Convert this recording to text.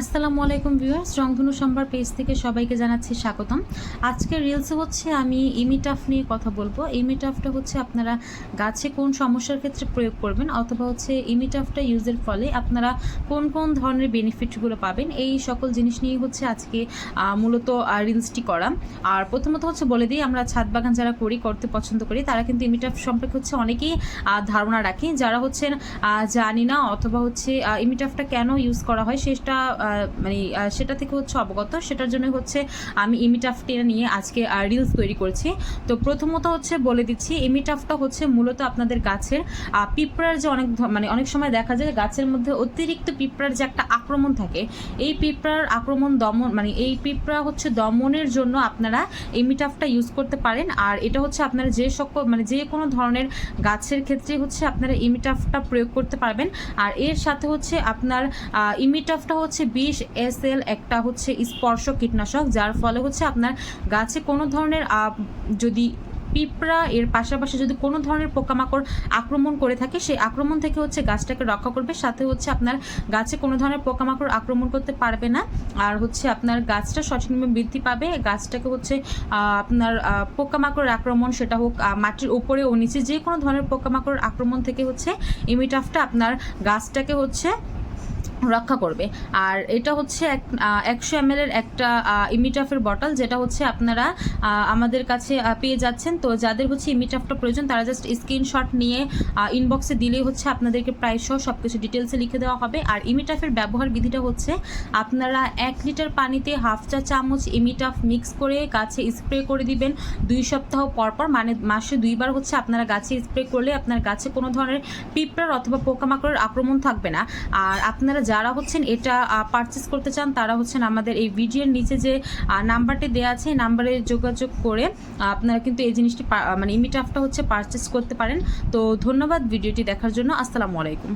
আসসালামু আলাইকুম ভিউয়ার্স, রংধনু সম্ভার পেজ থেকে সবাইকে জানাচ্ছি স্বাগতম। আজকের রিলসে হচ্ছে আমি ইমিটাফ নিয়ে কথা বলব। ইমিটাফটা হচ্ছে আপনারা গাছে কোন সমস্যার ক্ষেত্রে প্রয়োগ করবেন অথবা হচ্ছে ইমিটাফটা ইউজের ফলে আপনারা কোন কোন ধরনের বেনিফিটগুলো পাবেন, এই সকল জিনিস নিয়েই হচ্ছে আজকে মূলত রিলসটি করা। আর প্রথমত হচ্ছে বলে দিই, আমরা ছাদ বাগান যারা করি, করতে পছন্দ করি, তারা কিন্তু ইমিটাফ সম্পর্কে হচ্ছে অনেকেই ধারণা রাখি। যারা হচ্ছেন জানি না অথবা হচ্ছে ইমিটাফটা কেন ইউজ করা হয়, সেটা মানে সেটা থেকে হচ্ছে অবগত। সেটার জন্য হচ্ছে আমি ইমিটাফটি নিয়ে আজকে রিলস তৈরি করছি। তো প্রথমত হচ্ছে বলে দিচ্ছি ইমিটাফটা হচ্ছে মূলত আপনাদের গাছের পিঁপড়ার যে অনেক মানে অনেক সময় দেখা যায় গাছের মধ্যে অতিরিক্ত পিঁপড়ার যে একটা আক্রমণ থাকে, এই পিঁপড়ার আক্রমণ দমন মানে এই পিঁপড়া হচ্ছে দমনের জন্য আপনারা ইমিটাফটা ইউজ করতে পারেন। আর এটা হচ্ছে আপনারা যে সকল মানে যে কোনো ধরনের গাছের ক্ষেত্রে হচ্ছে আপনারা ইমিটাফটা প্রয়োগ করতে পারবেন। আর এর সাথে হচ্ছে আপনার ইমিটাফটা হচ্ছে বিশ এস এল একটা হচ্ছে স্পর্শ কীটনাশক, যার ফলে হচ্ছে আপনার গাছে কোনো ধরনের যদি পিঁপড়া, এর পাশাপাশি যদি কোনো ধরনের পোকামাকড় আক্রমণ করে থাকে, সেই আক্রমণ থেকে হচ্ছে গাছটাকে রক্ষা করবে। সাথে হচ্ছে আপনার গাছে কোনো ধরনের পোকামাকড় আক্রমণ করতে পারবে না। আর হচ্ছে আপনার গাছটা সঠিকভাবে বৃদ্ধি পাবে। গাছটাকে হচ্ছে আপনার পোকামাকড়ের আক্রমণ সেটা হোক মাটির উপরে ও নিচে যে কোনো ধরনের পোকামাকড়ের আক্রমণ থেকে হচ্ছে ইমিটাফটা আপনার গাছটাকে হচ্ছে রক্ষা করবে। আর এটা হচ্ছে এক একশো এম এর একটা ইমিটাফের বটল, যেটা হচ্ছে আপনারা আমাদের কাছে পেয়ে যাচ্ছেন। তো যাদের হচ্ছে ইমিটাফটা প্রয়োজন, তারা জাস্ট স্ক্রিনশট নিয়ে ইনবক্সে দিলেই হচ্ছে আপনাদেরকে প্রাইস সহ সব কিছু ডিটেলসে লিখে দেওয়া হবে। আর ইমিটাফের ব্যবহার বিধিটা হচ্ছে, আপনারা এক লিটার পানিতে হাফ চা চামচ ইমিটাফ মিক্স করে গাছে স্প্রে করে দিবেন। দুই সপ্তাহ পর পর মানে মাসে দুইবার হচ্ছে আপনারা গাছে স্প্রে করলে আপনার গাছে কোনো ধরনের পিঁপড়ার অথবা পোকামাকড়ের আক্রমণ থাকবে না। আর আপনারা যারা হচ্ছেন, এটা পারচেস করতে চান, তারা হচ্ছেন আমাদের এই ভিডিওর নিচে যে নাম্বারটি দেওয়া আছে, এই নাম্বারে যোগাযোগ করে আপনারা কিন্তু এই জিনিসটি মানে ইমিটাফটা হচ্ছে পারচেস করতে পারেন। তো ধন্যবাদ ভিডিওটি দেখার জন্য। আসসালামু আলাইকুম।